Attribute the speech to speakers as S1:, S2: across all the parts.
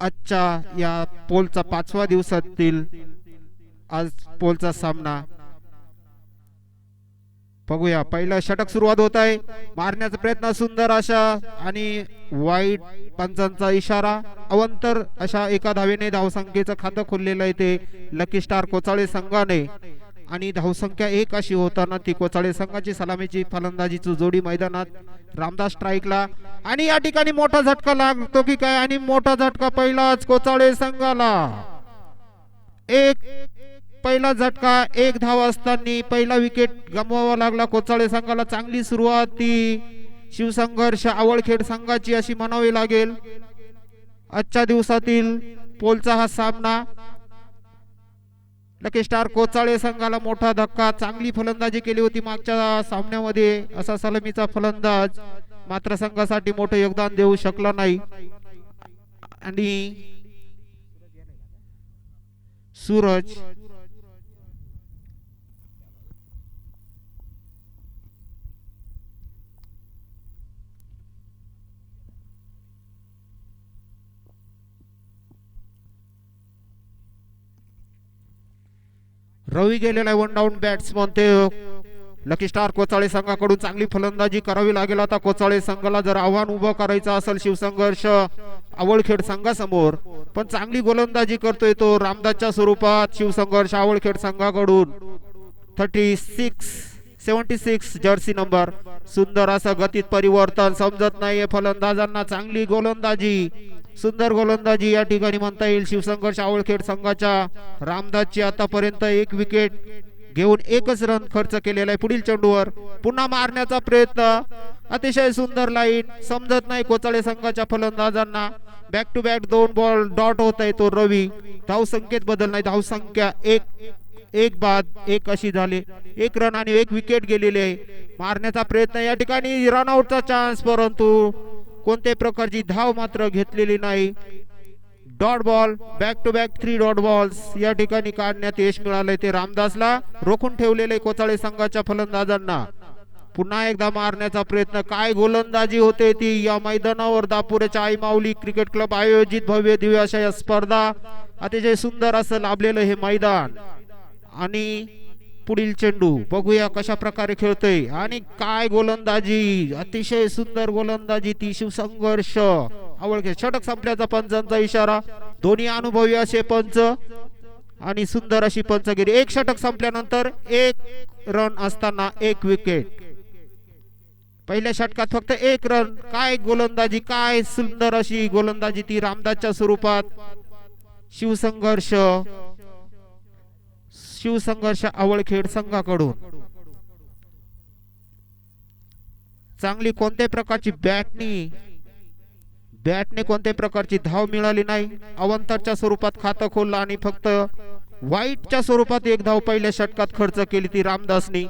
S1: आजच्या या पोलचा पाचवा दिवसातील आज पोलचा सामना. बघूया पहिला षटक सुरुवात होत आहे. मारण्याचा प्रयत्न सुंदर अशा आणि वाईट पंचांचा इशारा. अवंतर अशा एका धावेने धावसंख्येचं खातं खोललेलं आहे ते लकी स्टार कोचाळे संघाने. आणि धावसंख्या एक अशी होताना ती कोचाळे संघाची सलामीची फलंदाजीची जोडी मैदानात रामदास स्ट्राईकला. आणि या ठिकाणी मोठा झटका लागतो की काय? आणि मोठा झटका पहिलाच कोचाळे संघाला. एक पहिला झटका एक धाव असताना पहिला विकेट गमवावा लागला कोचाळे संघाला. चांगली सुरुवात ती. शिवसंघर्ष आवळखेड संघाची अशी म्हणावी लागेल. आजच्या दिवसातील पोलचा हा सामना लकी स्टार कोचाळे संघाला मोठा धक्का. चांगली फलंदाजी केली होती मागच्या सामन्यामध्ये. असा सलमीचा फलंदाज मात्र संघासाठी मोठं योगदान देऊ शकला नाही. आणि सूरज रवी गेलेला वन डाऊन बॅट्समन ते. लकी स्टार कोचाळे संघाकडून चांगली फलंदाजी करावी लागेल आता. कोचाळे संघाला जर आव्हान उभं करायचं असेल शिवसंघर्ष आवळखेड संघासमोर पण चांगली गोलंदाजी करतोय तो रामदासच्या स्वरूपात शिवसंघर्ष आवळखेड संघाकडून. Thirty six seventy six jersey number सुंदर असं गतीत परिवर्तन समजत नाहीये फलंदाजांना चांगली गोलंदाजी. सुंदर गोलंदाजी या ठिकाणी म्हणता येईल. शिवसंघर्ष आवळखेड संघाच्या रामदासची आतापर्यंत एक विकेट घेऊन एकच रन खर्च केलेला आहे पुढील चेंडूवर. पुन्हा मारण्याचा प्रयत्न. अतिशय सुंदर लाईन समजत नाही कोचाळे संघाच्या फलंदाजांना. बॅक टू बॅक दोन बॉल डॉट होत आहे तो रवी. धाव संख्येत बदल नाही. धाव संख्या एक एक बाद एक अशी झाली. एक रन आणि एक विकेट गेलेली आहे. मारण्याचा प्रयत्न या ठिकाणी रनआउटचा चान्स परंतु कोणत्याही प्रकारची धाव मात्र घेतलेली नाही. Dot ball back to back three dot balls या ठिकाणी काढण्यात यश मिळालंय ते रामदासला रोखून ठेवलेले कोचाळे संघाच्या फलंदाजांना. पुन्हा एकदा मारण्याचा प्रयत्न काय गोलंदाजी होते ती या मैदानावर दापुरेच्या आई माऊली क्रिकेट क्लब आयोजित भव्य दिव्य अशा या स्पर्धा. अतिशय सुंदर असं लाभलेलं हे मैदान. आणि पुढील चेंडू. बघूया कशा प्रकारे खेळतोय. आणि काय गोलंदाजी. अतिशय सुंदर गोलंदाजी ती शिवसंघर्ष आवडखे षटक संपल्याचा पंचांचा इशारा. दोन्ही अनुभवी असे पंच. आणि सुंदर अशी पंचगिरी. एक षटक संपल्यानंतर एक रन असताना एक विकेट पहिल्या षटकात फक्त एक रन काय गोलंदाजी काय सुंदर अशी गोलंदाजी ती रामदासच्या स्वरूपात. शिवसंघर्ष. शिवसंघर्ष आवळखेड संघाकडून. चांगली कोणत्याही प्रकारची बॅटनी बॅटने कोणत्याही प्रकारची धाव मिळाली नाही. अवंतरच्या स्वरूपात खातं खोललं आणि फक्त वाईटच्या स्वरूपात एक धाव पहिल्या षटकात खर्च केली ती रामदासनी.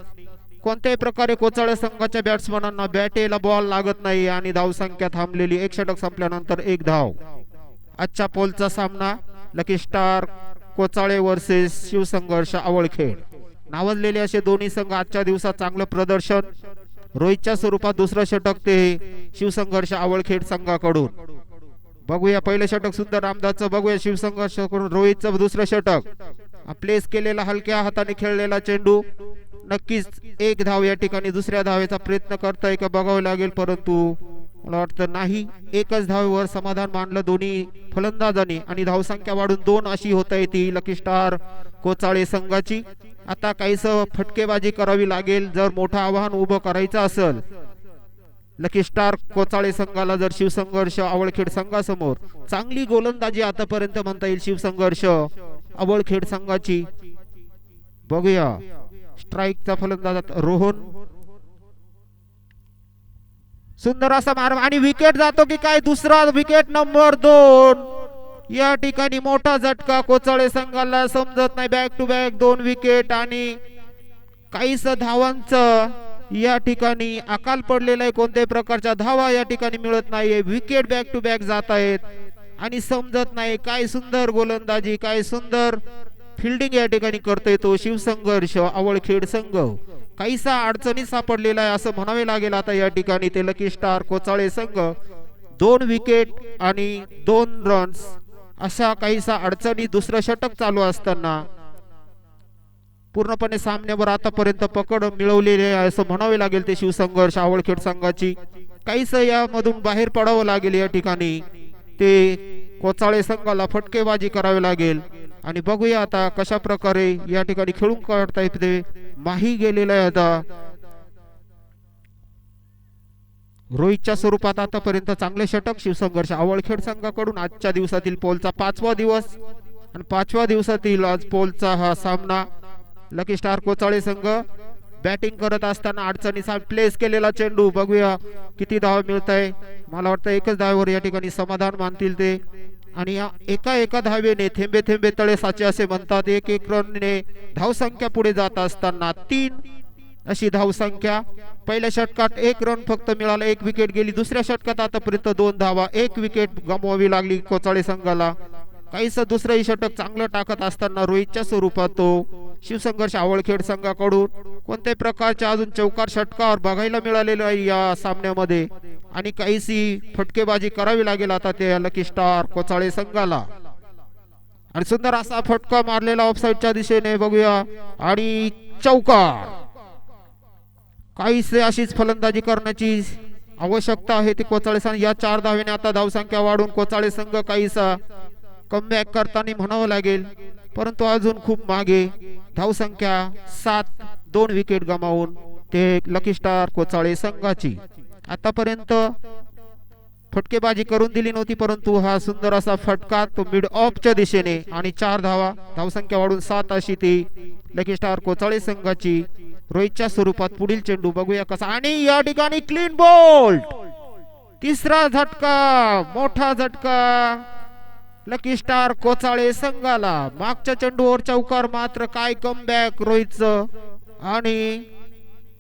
S1: कोणत्याही प्रकारे कोचाळ्या संघाच्या बॅट्समनांना बॅटेला बॉल लागत नाही आणि धाव संख्या थांबलेली एक षटक संपल्यानंतर एक धाव. आजच्या पोलचा सामना lucky star Kochale versus Shivsangharsh Awalkhed नावजलेले असे दोन्ही संघ आजच्या दिवसात चांगलं प्रदर्शन. रोहितच्या स्वरूपात दुसरं षटक ते शिवसंघर्ष आवळखेड संघाकडून. बघूया पहिलं षटक सुंदर रामदासचं बघूया शिवसंघर्ष करून रोहितचं दुसरं षटक. प्लेस केलेला हलक्या हाताने खेळलेला चेंडू. नक्कीच एक धाव या ठिकाणी दुसऱ्या धावेचा प्रयत्न करताय का बघावं लागेल परंतु मला वाटतं नाही. एकच धावेवर समाधान मानलं दोन्ही फलंदाजांनी. आणि धावसंख्या वाढून दोन अशी होत आहे ती लकी स्टार कोचाळे संघाची. आता काहीस फटकेबाजी करावी लागेल जर मोठं आव्हान उभं करायचं असेल. लकी स्टार कोचाळे संघाला जर शिवसंघर्ष आवळखेड संघासमोर. चांगली गोलंदाजी आतापर्यंत म्हणता येईल शिवसंघर्ष आवळखेड संघाची. बघूया. स्ट्राईकचा फलंदाज रोहन सुंदर असा मार आणि विकेट जातो की काय? दुसरा विकेट नंबर दोन. या ठिकाणी मोठा झटका कोचाळे संघाला समजत नाही. बॅक टू बॅक दोन विकेट आणि काहीस धावांचं या ठिकाणी अकाल पडलेला आहे. कोणत्याही प्रकारच्या धावा या ठिकाणी मिळत नाहीये. विकेट बॅक टू बॅक जात आहेत. आणि समजत नाही काय सुंदर गोलंदाजी काय सुंदर फिल्डिंग या ठिकाणी करतोय तो शिवसंघर्ष आवळखेड संघ. काहीसा अडचणी सापडलेला आहे असं म्हणावे लागेल आता या ठिकाणी ते लकी स्टार कोचाळे संघ. दोन विकेट आणि दोन रन्स अशा काहीसा अडचणी दुसरं षटक चालू असताना पूर्णपणे सामन्यावर आतापर्यंत पकड मिळवलेली आहे असं म्हणावे लागेल ते शिवसंघर्ष आवळखेड संघाची. काहीस यामधून बाहेर पडावं लागेल या ठिकाणी. ते कोचाळे संघाला फटकेबाजी करावी लागेल. आणि बघूया आता कशा प्रकारे या ठिकाणी खेळून काढता येते. माही गेलेला आहे आता. रोहितच्या स्वरूपात आतापर्यंत चांगले षटक शिवसंघर्ष. आवळखेड संघाकडून आजच्या दिवसातील पोलचा पाचवा दिवस. आणि पाचव्या दिवसातील आज पोलचा हा सामना. लकी स्टार कोचाळे संघ बॅटिंग करत असताना अडचणीचा प्लेस केलेला चेंडू. बघूया किती धाव मिळत आहे मला वाटतं एकच धावेवर या ठिकाणी समाधान मानतील ते. आणि या एका एका धावेने थेंबे थेंबे तळे साचे असे म्हणतात एक एक रनने धावसंख्या पुढे जात असताना तीन अशी धावसंख्या. पहिल्या षटकात एक रन फक्त मिळाला एक विकेट गेली. दुसऱ्या षटकात आतापर्यंत दोन धावा एक विकेट गमवावी लागली कोचाळे संघाला. काहीस दुसरंही षटक चांगलं टाकत असताना रोहितच्या स्वरूपात तो शिवसंघर्ष आवळखेड संघाकडून कोणत्याही प्रकारच्या अजून चौकार षटकावर बघायला मिळालेलं आहे या सामन्यामध्ये. आणि काहीशी फटकेबाजी करावी लागेल आता ते लकी स्टार कोचाळे संघाला. आणि सुंदर असा फटका मारलेला ऑफसाईडच्या दिशेने बघूया. आणि चौकार. काहीसे अशीच फलंदाजी करण्याची आवश्यकता आहे ती कोचाळे संघ. या चार धावेने आता धावसंख्या वाढून कोचाळे संघ काहीसा कमबॅक करताना म्हणावं लागेल. परंतु अजून खूप मागे धावसंख्या सात दोन विकेट गमावून ते लकी स्टार कोचाळे संघाची. आतापर्यंत फटकेबाजी करून दिली नव्हती परंतु हा सुंदर असा फटका तो मिड ऑफच्या दिशेने आणि चार धावा धावसंख्या वाढून सात अशी ती लकी स्टार कोचाळे संघाची रोहितच्या स्वरूपात पुढील चेंडू बघूया कसा. आणि या ठिकाणी क्लीन बोल्ट तिसरा झटका मोठा झटका. लकी स्टार कोचाळे संघाला. मागच्या चेंडूवर चौकार मात्र काय कमबॅक रोहितचं. आणि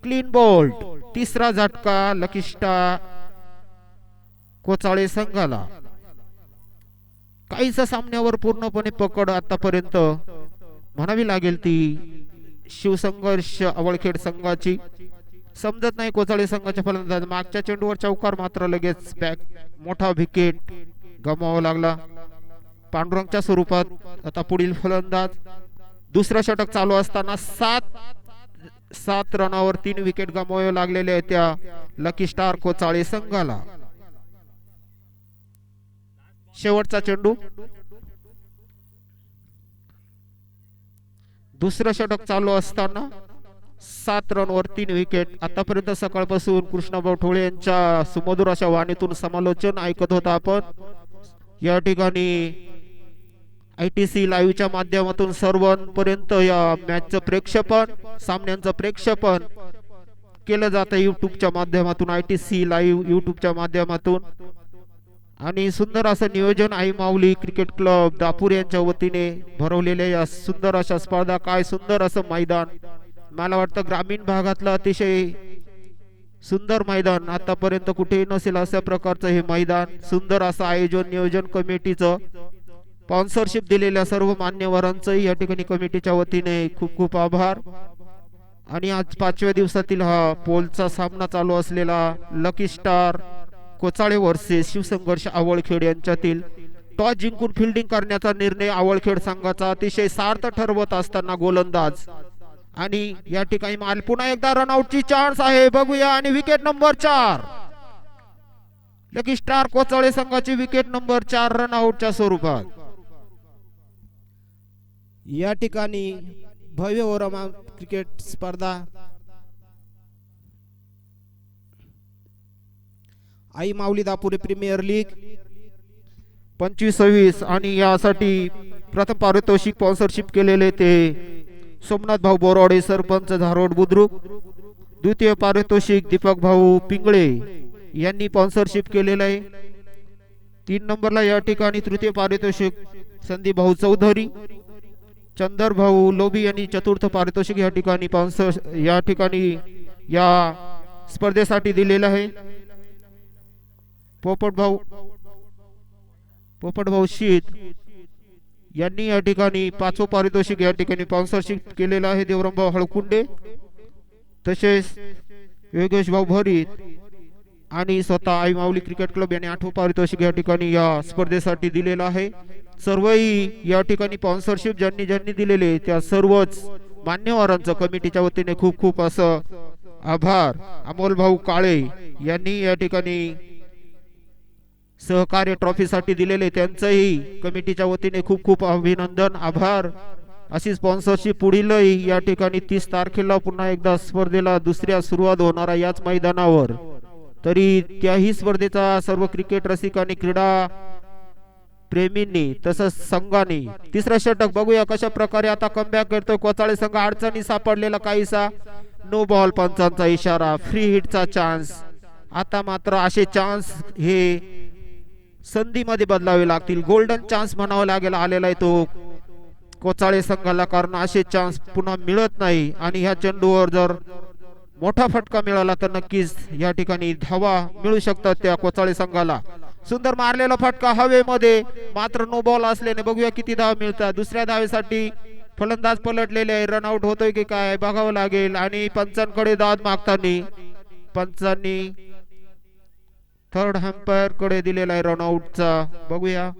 S1: क्लीन बोल्ट तिसरा झटका लकिष्टा कोचाळे संघाला. काहीसा सामन्यावर पूर्णपणे पकड आतापर्यंत म्हणावी लागेल ती शिवसंघर्ष आवळखेड संघाची. समजत नाही कोचाळे संघाच्या फलंदाज मागच्या चेंडूवर चौकार मात्र लगेच बॅक मोठा विकेट गमावा लागला. पांडुरंगच्या स्वरूपात आता पुढील फलंदाज. दुसरं षटक चालू असताना सात सात रनावर तीन विकेट गमाव लागलेल्या आहेत त्या लकी स्टार कोचाळे संघाला. शेवटचा चेंडू. दुसरं षटक चालू असताना सात रनवर तीन विकेट आतापर्यंत सकाळपासून कृष्णभाऊ ठोळे यांच्या सुमधुर अशा वाणीतून समालोचन ऐकत होता आपण. या ठिकाणी आय टी सी लाईव्हच्या माध्यमातून सर्वांपर्यंत या मॅचचं प्रेक्षेपण सामन्यांचं प्रेक्षेपण केलं जातं युट्यूबच्या माध्यमातून आय टी सी लाईव्ह युट्यूबच्या माध्यमातून. आणि सुंदर असं नियोजन आई माऊली क्रिकेट क्लब दापूर यांच्या वतीने भरवलेल्या या सुंदर अशा स्पर्धा काय सुंदर असं मैदान. मला वाटतं ग्रामीण भागातलं अतिशय सुंदर मैदान आतापर्यंत कुठेही नसेल अशा प्रकारचं हे मैदान. सुंदर असं आयोजन नियोजन कमिटीचं. स्पॉन्सरशिप दिलेल्या सर्व मान्यवरांचंही या ठिकाणी कमिटीच्या वतीने खूप खूप आभार. आणि आज पाचव्या दिवसातील हा पोलचा सामना चालू असलेला lucky star Kochale versus Shivsangharsh Awalkhed यांच्यातील. टॉस जिंकून फिल्डिंग करण्याचा निर्णय आवळखेड संघाचा अतिशय सार्थ ठरवत असताना गोलंदाज. आणि या ठिकाणी माल पुन्हा एकदा रनआउटची चान्स आहे. बघूया आणि विकेट नंबर चार. लकी स्टार कोचाळे संघाची विकेट नंबर चार रनआउटच्या स्वरूपात.
S2: या ठिकाणी भव्य ओरमा क्रिकेट स्पर्धा. Aai Mauli Dapure premier league.
S1: पंचवीस सव्वीस आणि यासाठी प्रथम पारितोषिक स्पॉन्सरशिप केलेले ते सोमनाथ भाऊ बोराडे सरपंच धारोड बुद्रुक. द्वितीय पारितोषिक दीपक भाऊ पिंगळे यांनी स्पॉन्सरशिप केलेलं आहे. तीन नंबरला या ठिकाणी तृतीय पारितोषिक संदीप भाऊ चौधरी. चंदर भाऊ लोबी यांनी चतुर्थ पारितोषिक या ठिकाणी स्पॉन्सर या ठिकाणी या स्पर्धेसाठी दिलेलं आहे. पोपट भाऊ पोपट भाऊ शीत यांनी या ठिकाणी पाचवं पारितोषिक या ठिकाणी स्पॉन्सरशिप केलेलं आहे. देवरामभाऊ हळकुंडे तसेच योगेश भाऊ भरीत आणि स्वतः आई माऊली क्रिकेट क्लब यांनी आठवं पारितोषिक या ठिकाणी या स्पर्धेसाठी दिलेलं आहे. सर्वही या ठिकाणी स्पॉन्सरशिप ज्यांनी ज्यांनी दिलेले त्या सर्वच मान्यवरांचं कमिटीच्या वतीने खूप खूप असं आभार. अमोल भाऊ काळे यांनी या ठिकाणी सहकार्य ट्रॉफीसाठी दिलेले त्यांचंही कमिटीच्या वतीने खूप खूप अभिनंदन आभार. अशी स्पॉन्सरशिप पुढीलही या ठिकाणी तीस तारखेला पुन्हा एकदा स्पर्धेला दुसऱ्या सुरुवात होणारा याच मैदानावर. तरी त्याही स्पर्धेचा सर्व क्रिकेट रसिक आणि क्रीडा प्रेमींनी तसंच संघाने. तिसरा षटक बघूया कशा प्रकारे आता कमबॅक करतोय. कोचाळे संघ अडचणी सापडलेला काहीसा. नो बॉल पंचांचा इशारा. फ्री हिटचा चान्स आता मात्र असे चान्स हे संधीमध्ये बदलावे लागतील. गोल्डन चान्स म्हणावा लागेल आलेला आहे तो. कोचाळे संघाला कारण असे चान्स पुन्हा मिळत नाही. आणि ह्या चेंडूवर जर मोठा फटका मिळाला तर नक्कीच या ठिकाणी धावा मिळू शकतात त्या कोचाळे संघाला. सुंदर मारलेला फटका हवेमध्ये मात्र नो बॉल असल्याने बघूया किती धाव मिळतात. दुसऱ्या धावेसाठी फलंदाज पलटलेले आहे. रनआउट होतोय की काय बघावं लागेल. आणि पंचांकडे दाद मागताना पंचांनी थर्ड हॅम्पायरकडे दिलेला आहे रनआउटचा बघूया.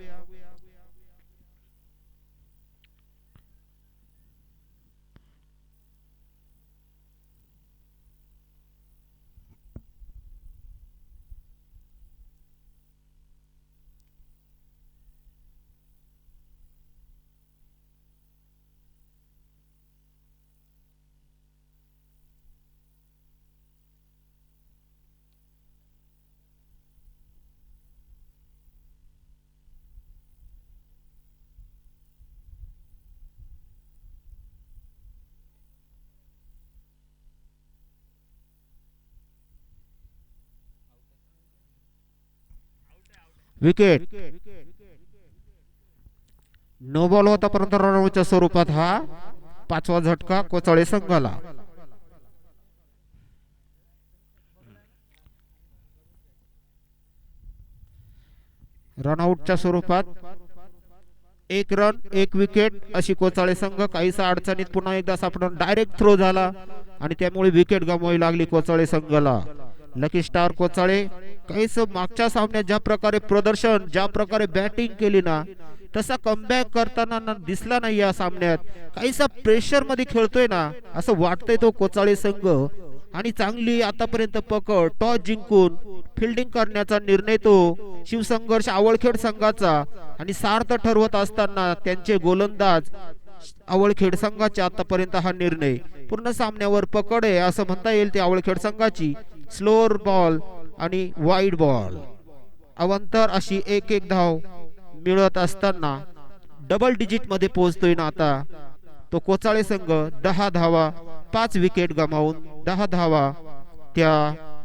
S1: विकेट नो बॉल होता परंतु रनआउटच्या स्वरूपात हा पाचवा झटका कोचाळे संघाला. रनआउटच्या स्वरूपात एक रन एक विकेट अशी कोचाळे संघ काहीसा अडचणीत पुन्हा एकदा सापडून डायरेक्ट थ्रो झाला आणि त्यामुळे विकेट गमवावी लागली कोचाळे संघाला. लकी स्टार कोचाळे काहीच मागच्या सामन्यात ज्या प्रकारे प्रदर्शन ज्या प्रकारे बॅटिंग केली ना तसा कमबॅक करताना ना दिसला नाही या सामन्यात. काहीसा प्रेशरमध्ये खेळतोय ना असं वाटतंय तो कोचाळे संघ. आणि चांगली आतापर्यंत पकड टॉस जिंकून फिल्डिंग करण्याचा निर्णय तो शिवसंघर्ष आवळखेड संघाचा. आणि सार्थ ठरवत असताना त्यांचे गोलंदाज आवळखेड संघाचे आतापर्यंत हा निर्णय. पूर्ण सामन्यावर पकड आहे असं म्हणता येईल ते आवळखेड संघाची. स्लोअर बॉल आणि वाईड बॉल. अवंतर अशी एक एक धाव मिळत असताना डबल डिजिटमध्ये पोहोचतोय ना आता तो कोचाळे संघ दहा धावा पाच विकेट गमावून दहा धावा त्या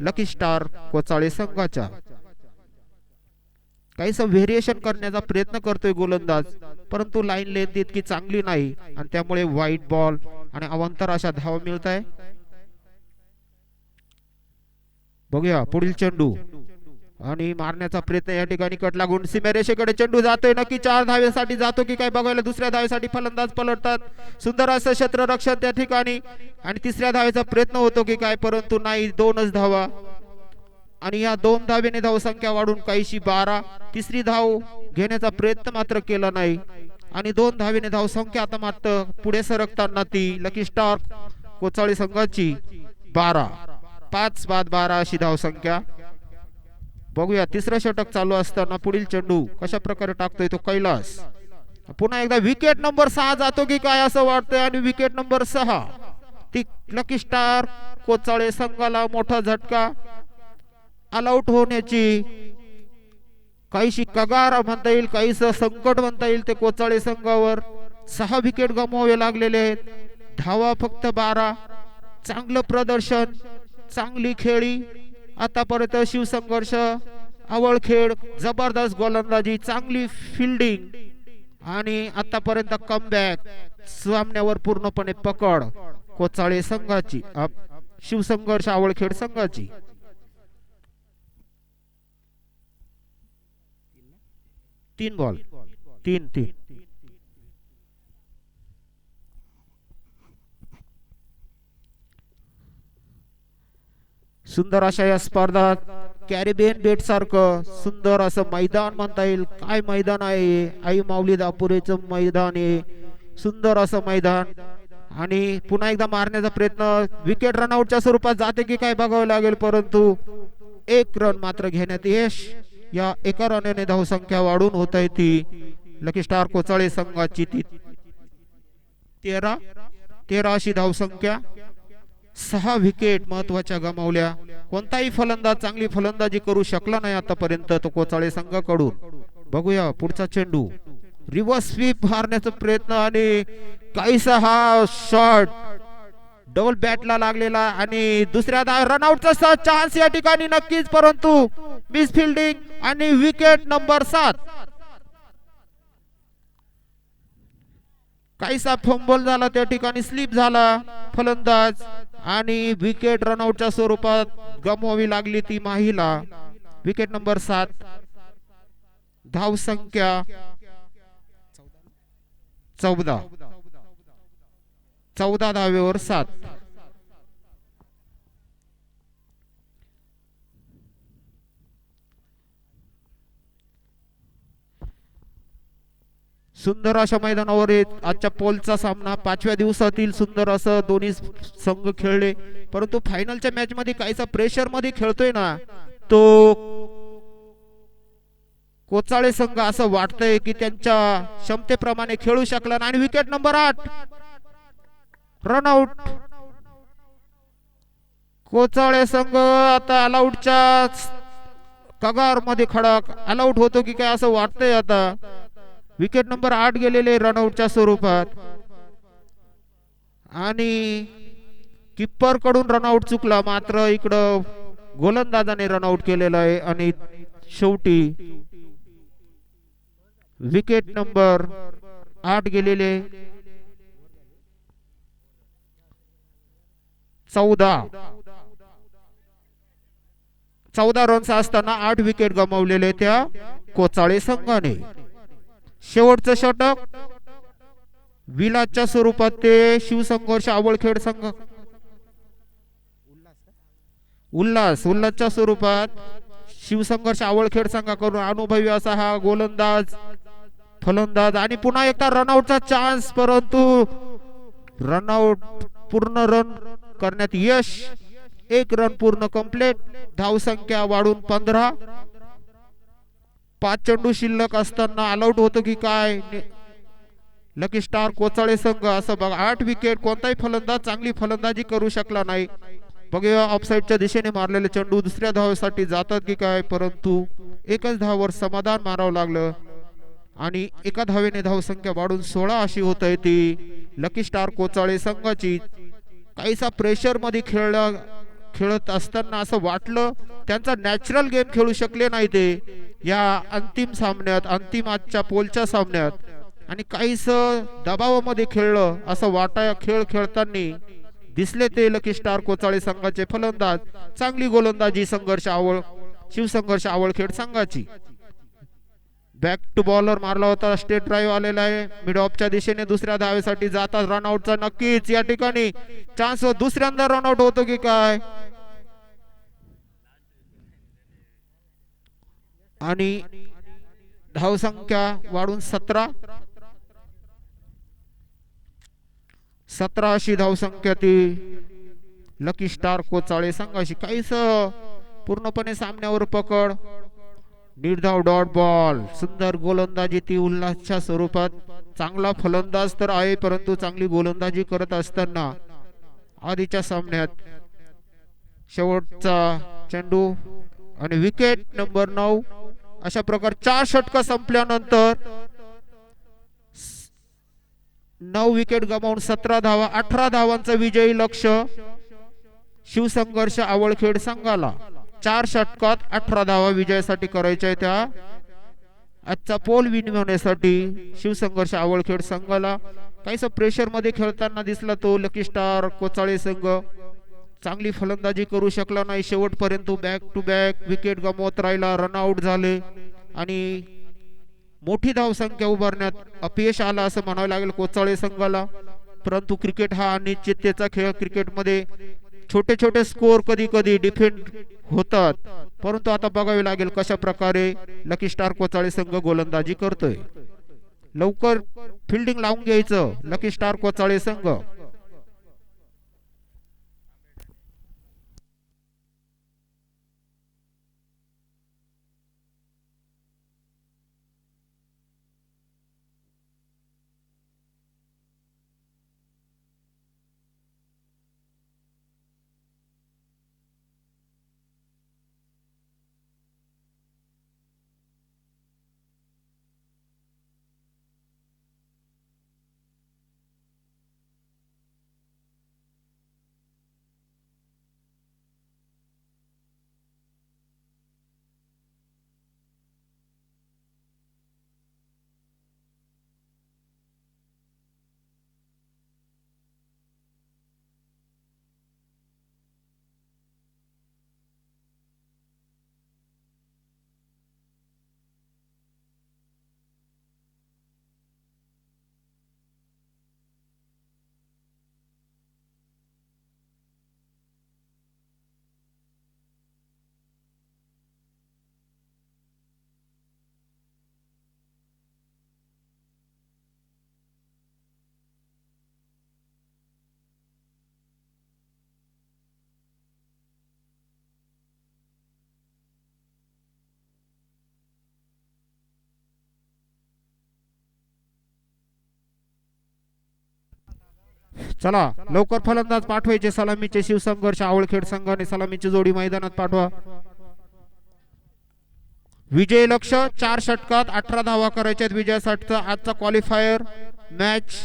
S1: लकी स्टार कोचाळे संघाच्या. काहीसं व्हेरिएशन करण्याचा प्रयत्न करतोय गोलंदाज परंतु लाईन लेंथ इतकी चांगली नाही आणि त्यामुळे व्हाईट बॉल आणि अवंतर अशा धावा मिळत आहे बघूया पुढील चेंडू. आणि मारण्याचा प्रयत्न या ठिकाणी कट लागून सीमेरेषेकडे चेंडू जातोय. नक्की चार धावेसाठी जातो की काय बघायला? दुसऱ्या धावेसाठी फलंदाज पलटतात. सुंदर असं क्षेत्ररक्षण त्या ठिकाणी. आणि तिसऱ्या धावेचा प्रयत्न होतो की काय? परंतु नाही दोनच धावा. आणि या दोन धावेने धावसंख्या वाढून काहीशी बारा. तिसरी धाव घेण्याचा प्रयत्न मात्र केला नाही. आणि दोन धावेने धावसंख्या आता मात्र पुढे सरकताना ती लकी स्टार कोचाळी संघाची बारा. पाच बाद बारा अशी धावसंख्या बघूया तिसरं षटक चालू असताना पुढील चेंडू कशा प्रकारे टाकतोय तो कैलास. पुन्हा एकदा विकेट नंबर सहा जातो की काय असं वाटतंय आणि विकेट नंबर सहा. ती लकी स्टार कोचाळे संघाला मोठा झटका. ऑलआउट होण्याची काहीशी कगार म्हणता येईल काहीस संकट म्हणता येईल ते कोचाळे संघावर. सहा विकेट गमवावे लागलेले आहेत. धावा फक्त बारा. चांगलं प्रदर्शन. चांगली खेळी. आतापर्यंत शिवसंघर्ष आवळखेड जबरदस्त गोलंदाजी चांगली फिल्डिंग आणि आतापर्यंत कमबॅक सामन्यावर पूर्णपणे पकड कोचाळे संघाची शिवसंघर्ष आवळखेड संघाची. तीन बॉल तीन तीन. सुंदर अशा या स्पर्धात कॅरिबियन बेट सारखं सुंदर असं मैदान म्हणता येईल. काय मैदान आहे? आई माऊली दापुरेचं मैदान आहे. सुंदर असं मैदान. आणि पुन्हा एकदा मारण्याचा प्रयत्न. विकेट रनआउटच्या स्वरूपात जाते की काय बघावं लागेल? परंतु एक रन मात्र घेण्यात यश. या एका रनने धावसंख्या वाढून होत आहे ती लकी स्टार कोचाळे संघाची ती तेरा. तेरा अशी धावसंख्या सहा विकेट महत्त्वाच्या गमावल्या. कोणताही फलंदाज चांगली फलंदाजी करू शकला नाही आतापर्यंत तो कोचाळे संघाकडून. बघूया पुढचा चेंडू. रिव्हर्स स्वीप मारण्याचा प्रयत्न आणि काहीसा हा शॉट. डबल बॅटला लागलेला आणि दुसऱ्या रनआउटचा चान्स या ठिकाणी नक्कीच परंतु मिस फिल्डिंग आणि विकेट नंबर सात. काहीसा फंबल झाला त्या ठिकाणी स्लिप झाला फलंदाज. आणि विकेट रनआउटच्या स्वरूपात गमवावी लागली ती माहीला. विकेट नंबर सात. धाव संख्या चौदा. चौदा धावेवर सात. सुंदर अशा मैदानावर आजच्या पोलचा सामना पाचव्या दिवसातील सुंदर असं दोन्ही संघ खेळले. परंतु फायनलच्या मॅच मध्ये काहीसा प्रेशरमध्ये खेळतोय ना तो कोचाळे संघ असं वाटतंय की त्यांच्या क्षमतेप्रमाणे खेळू शकला नाही. आणि विकेट नंबर आठ. रनआउट कोचाळे संघ आता अलाउटच्या कगारमध्ये खडक अलाउट होतो की काय असं वाटतंय आता? विकेट नंबर आठ गेलेले रनआउटच्या स्वरूपात. आणि किप्परकडून रनआउट चुकला मात्र इकडं गोलंदाजाने रनआउट केलेला आहे आणि शेवटी विकेट नंबर आठ गेलेले चौदा. चौदा रन्स असताना आठ विकेट गमावलेले त्या कोचाळे संघाने. शेवटचं षटक. विलासच्या स्वरूपात ते शिवसंघर्ष आवळखेड संघ. उल्हास उल्हासच्या स्वरूपात शिवसंघर्ष आवळखेड संघाकडून अनुभवी असा हा गोलंदाज फलंदाज आणि पुन्हा एकदा रनआउटचा चान्स परंतु रनआउट पूर्ण रन करण्यात यश एक रन पूर्ण कंप्लीट धावसंख्या वाढून पंधरा. पाच चेंडू शिल्लक असताना ऑलआउट होतो की काय? लकी स्टार कोचाळे संघ असं बघा. आठ विकेट कोणताही फलंदाज चांगली फलंदाजी करू शकला नाही. बघूया ऑफसाईडच्या दिशेने मारलेले चेंडू दुसऱ्या धावेसाठी जातात की काय? परंतु एकच धावावर समाधान मारावं लागलं. आणि एका धावेने धावसंख्या वाढून सोळा अशी होत आहे ती. लकी स्टार कोचाळे संघाची. काहीसा प्रेशरमध्ये खेळला खेळत असताना असं वाटलं त्यांचा नॅचरल गेम खेळू शकले नाही ते. या अंतिम सामन्यात अंतिम आजच्या पोलच्या सामन्यात. आणि काहीस दबावामध्ये खेळलं असं वाटा खेळ खेळताना दिसले ते लकी स्टार कोचाळे संघाचे फलंदाज. चांगली गोलंदाजी संघर्ष आवळ शिवसंघर्ष आवळखेड संघाची. बॅक टू बॉलर मारला होता स्टेट ड्राईव्ह आलेला आहे. मिड ऑफच्या दिशेने दुसऱ्या धावेसाठी जातात. रनआउटचा नक्कीच या ठिकाणी. चान्स दुसऱ्यांदा रनआउट होतो की काय? आणि धावसंख्या वाढून सतरा. सतरा अशी धावसंख्या ती लकी स्टार कोचाळे संघाशी. काहीच पूर्णपणे सामन्यावर पकड. निर्धाव डॉट बॉल सुंदर गोलंदाजी ती उल्हासच्या स्वरूपात. चांगला फलंदाज तर आहे परंतु चांगली गोलंदाजी करत असताना आधीच्या सामन्यात शेवटचा चेंडू आणि विकेट नंबर नऊ. अशा प्रकार चार षटक संपल्यानंतर नऊ विकेट गमावून सतरा धावा अठरा धावांचा विजयी लक्ष शिवसंघर्ष आवळखेड संघाला. चार षटकात अठरा धावा विजयासाठी करायच्या त्या. आजचा पोल विनिमवण्यासाठी शिवसंघर्ष आवळखेड संघाला. काहीसा प्रेशरमध्ये खेळताना दिसला तो लकी स्टार कोचाळे संघ. चांगली फलंदाजी करू शकला नाही. शेवटपर्यंत बॅक टू बॅक विकेट गमवत राहिला. रनआउट झाले. आणि मोठी धावसंख्या उभारण्यात अपयश आला असं म्हणावं लागेल कोचाळे संघाला. परंतु क्रिकेट हा अनिश्चिततेचा खेळ. क्रिकेटमध्ये छोटे छोटे स्कोअर कधी कधी डिफेंड होतात. परंतु आता बघावे लागेल कशा प्रकारे लकी स्टार कोचाळे संघ गोलंदाजी करतोय. लवकर फिल्डिंग लावून घ्यायचं. लकी स्टार कोचाळे संघ. चला लवकर फलंदाज पाठवायचे. सलामीचे शिवसंघर्ष आवळखेड संघाने सलामीची जोडी मैदानात पाठवा. विजय लक्ष चार षटकात अठरा धावा करायच्या विजयासाठीचा आजचा क्वालिफायर मॅच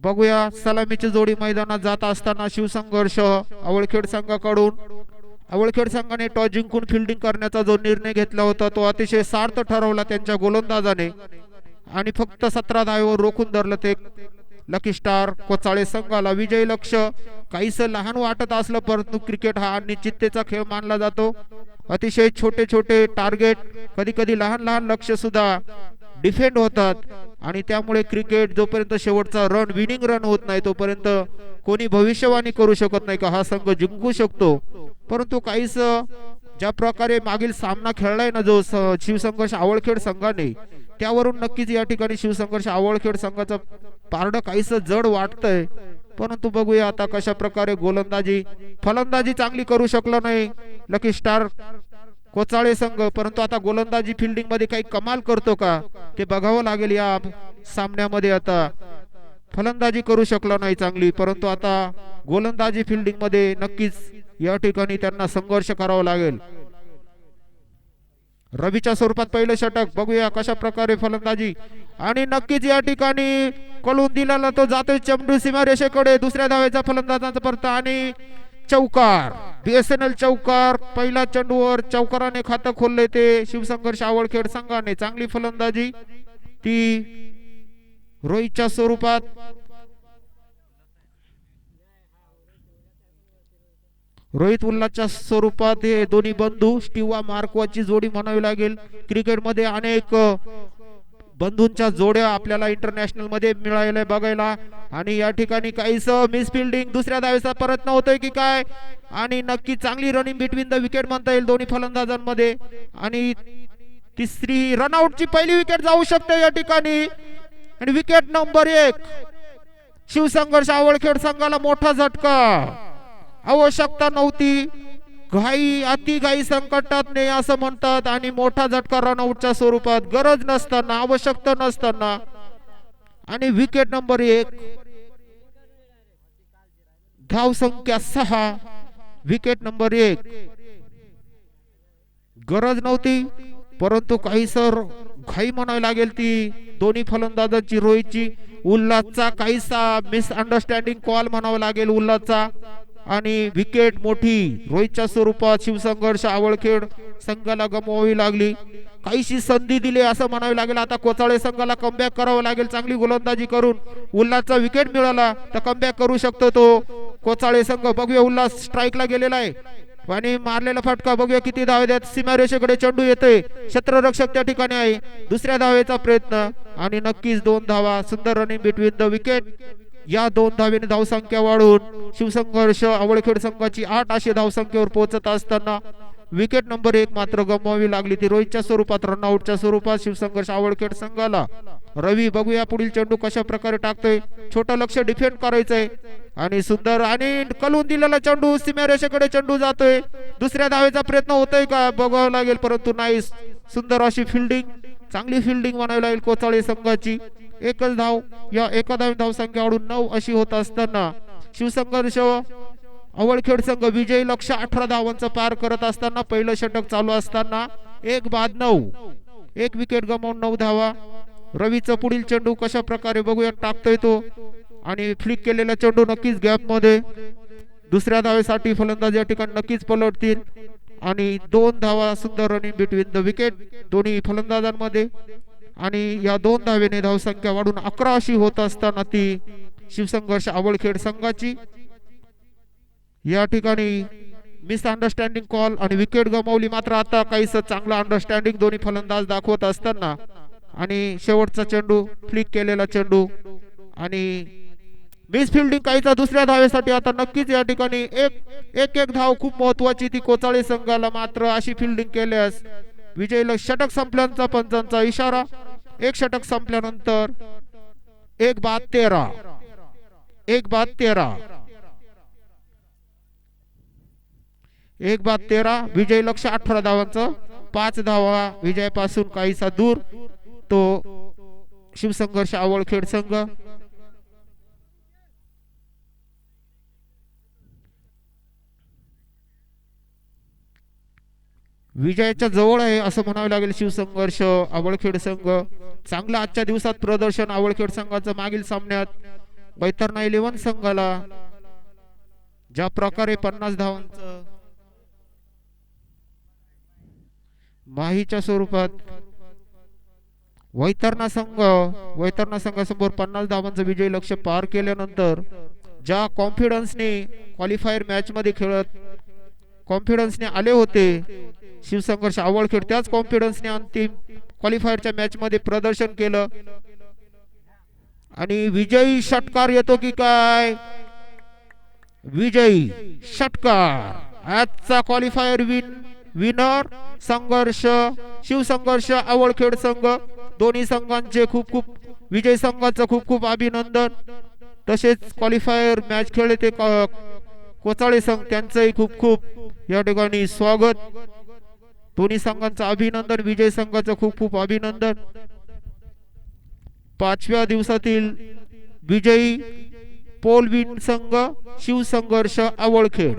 S1: बघूया सलामीची जोडी मैदानात जात असताना शिवसंघर्ष आवळखेड संघाकडून. आवळखेड संघाने टॉस जिंकून फिल्डिंग करण्याचा जो निर्णय घेतला होता तो अतिशय सार्थ ठरवला त्यांच्या गोलंदाजाने. आणि फक्त सतरा धावेवर रोखून धरलं ते लकी स्टार कोचाळे संघाला विजय लक्ष. काहीस लहान वाटत असलं परंतु क्रिकेट हा निश्चिततेचा खेळ मानला जातो. अतिशय छोटे छोटे टार्गेट कधी कधी लहान लहान लक्ष सुद्धा डिफेंड होतात. आणि त्यामुळे क्रिकेट जोपर्यंत शेवटचा रन विनिंग रन होत नाही तोपर्यंत कोणी भविष्यवाणी करू शकत नाही का हा संघ जिंकू शकतो. परंतु काहीस ज्या प्रकारे मागील सामना खेळलाय ना जो शिवसंघर्ष आवळखेड संघाने त्यावरून नक्कीच या ठिकाणी शिवसंघर्ष आवळखेड संघाचं पारडं काहीस जड वाटतंय. परंतु बघूया आता कशा प्रकारे गोलंदाजी फलंदाजी चांगली करू शकलो नाही. लकी स्टार कोचाळे संघ परंतु आता गोलंदाजी फिल्डिंगमध्ये काही कमाल करतो का? ते बघावं लागेल या सामन्यामध्ये आता. फलंदाजी करू शकला नाही चांगली परंतु आता गोलंदाजी फिल्डिंगमध्ये नक्कीच या ठिकाणी त्यांना संघर्ष करावा लागेल. रवीच्या स्वरूपात पहिलं षटक. बघूया कशा प्रकारे फलंदाजी. आणि नक्कीच या ठिकाणी कळून दिलाला तो जातोय चेंडू सीमारेषेकडे दुसऱ्या धावेचा फलंदाजांचा परत आणि चौकार. बीएसएनएल चौकार. पहिला चेंडूवर चौकाराने खातं खोलले ते शिवसंघर्ष आवळखेड संघाने. चांगली फलंदाजी. ती रोहितच्या स्वरूपात रोहित उल्लाच्या स्वरूपात हे दोन्ही बंधू स्टिवा मार्कवाची जोडी म्हणावी लागेल. क्रिकेटमध्ये अनेक बंधूंच्या जोड्या आपल्याला इंटरनॅशनलमध्ये मिळाल्या बघायला. आणि या ठिकाणी काहीच मिसफिल्डिंग दुसऱ्या दावेचा प्रयत्न होतोय की काय? आणि नक्की चांगली रनिंग बिटवीन द विकेट म्हणता येईल दोन्ही फलंदाजांमध्ये. आणि तिसरी रनआउटची पहिली विकेट जाऊ शकते या ठिकाणी. आणि विकेट नंबर एक शिवसंघर्ष आवळखेड संघाला मोठा झटका. आवश्यकता नव्हती. घाई अति घाई संकटात नाही असं म्हणतात आणि मोठा झटका रनआउटच्या स्वरूपात गरज नसताना आवश्यकता नसताना. आणि विकेट नंबर एक. धाव संख्या सहा. विकेट नंबर एक. गरज नव्हती परंतु काही सर घाई म्हणावी लागेल ती. दोन्ही फलंदाजांची रोहितची उल्हासचा काहीसा मिसअंडरस्टँडिंग कॉल म्हणावा लागेल उल्हासचा. आणि विकेट मोठी. रोहितच्या स्वरूपात शिवसंघर्ष आवळखेड संघाला गमवावी लागली. काहीशी संधी दिली असं म्हणावी लागेल. आता कोचाळे संघाला कमबॅक करावं लागेल. चांगली गोलंदाजी करून उल्हासचा विकेट मिळाला तर कमबॅक करू शकतो तो. कोचाळे संघ बघूया उल्हास स्ट्राईकला गेलेला आहे. आणि मारलेला फटका बघूया किती धावे देत सीमारेषेकडे चेंडू येतोय. क्षेत्ररक्षक त्या ठिकाणी आहे. दुसऱ्या धावेचा प्रयत्न आणि नक्कीच दोन धावा. सुंदर रनिंग बिटवीन द विकेट या दोन धावेने धावसंख्या वाढून शिवसंघर्ष आवळखेड संघाची आठ अशी धावसंख्येवर पोहोचत असताना विकेट नंबर एक मात्र गमवावी लागली. ती रोहितच्या स्वरूपात रनआउटच्या स्वरूपात शिवसंघर्ष आवळखेड संघाला. रवी बघूया पुढील चेंडू कशा प्रकारे टाकतोय. छोटं लक्ष डिफेंड करायचंय. आणि सुंदर आणि कलून दिलेला चेंडू सीमारेषेकडे चेंडू जातोय. दुसऱ्या धावेचा प्रयत्न होतोय का? बघावं लागेल. परंतु नाही. सुंदर अशी फिल्डिंग चांगली फिल्डिंग म्हणावी लागेल कोचाळे संघाची. एकच धाव या एका धाव धावसंख्या नऊ अशी होत असताना शिवसंघर्ष अवळखेड संघ विजयी लक्ष अठरा धावांचं पार करत असताना पहिलं षटक चालू असताना एक बाद नऊ. एक विकेट गमावून नऊ धावा. रवीचं पुढील चेंडू कशा प्रकारे बघूया टाकतोय तो. आणि फ्लिक केलेला चेंडू नक्कीच गॅपमध्ये दुसऱ्या धावेसाठी फलंदाज या ठिकाणी नक्कीच पलटतील. आणि दोन धावा सुंदर रनिंग बिटवीन द विकेट दोन्ही फलंदाजांमध्ये. आणि या दोन धावेने धावसंख्या वाढून अकरा अशी होत असताना ती शिवसंघर्ष आवळखेड संघाची. या ठिकाणी मिस अंडरस्टँडिंग कॉल आणि विकेट गमावली. मात्र आता काहीस चांगलं अंडरस्टँडिंग दोन्ही फलंदाज दाखवत असताना. आणि शेवटचा चेंडू फ्लिक केलेला चेंडू. आणि मिस फिल्डिंग काहीचा दुसऱ्या धावेसाठी आता नक्कीच या ठिकाणी एक एक एक धाव खूप महत्वाची ती कोचाळे संघाला मात्र अशी फिल्डिंग केल्यास विजयला षटक संपल्याचा पंचांचा इशारा. एक षटक संपल्यानंतर एक बाद तेरा. एक बाद तेरा. एक बाद तेरा विजय लक्ष अठरा धावांचं. पाच धावा विजयापासून काहीसा दूर. तो शिवसंघर्ष आवळखेड संघ. विजयाच्या जवळ आहे असं म्हणावं लागेल शिवसंघर्ष आवळखेड संघ. चांगलं आजच्या दिवसात प्रदर्शन आवळखेड संघाचं मागील सामन्यात. बैतरणा इलेव्हन संघाला ज्या प्रकारे पन्नास धावांचं माहीच्या स्वरूपात वैतरणा संघ वैतरणा संघासमोर पन्नास धावांचं विजय लक्ष पार केल्यानंतर ज्या कॉन्फिडन्सने क्वालिफायर मॅच मध्ये खेळत कॉन्फिडन्सने आले होते शिवसंघर्ष आवळखेड त्याच कॉन्फिडन्सने अंतिम क्वालिफायरच्या मॅचमध्ये प्रदर्शन केलं. आणि विजयी षटकार येतो की काय? विजयी षटकार. आजचा क्वालिफायर विन विनर संघर्ष शिवसंघर्ष आवळखेड संघ. दोन्ही संघांचे खूप खूप विजय संघाचं खूप खूप अभिनंदन. तसेच क्वालिफायर मॅच खेळले ते कोचाळे संघ त्यांचंही खूप खूप या ठिकाणी स्वागत. दोन्ही संघांचं अभिनंदन विजय संघाचं खूप खूप अभिनंदन. पाचव्या दिवसातील विजयी पोलविन संघ शिवसंघर्ष आवळखेड.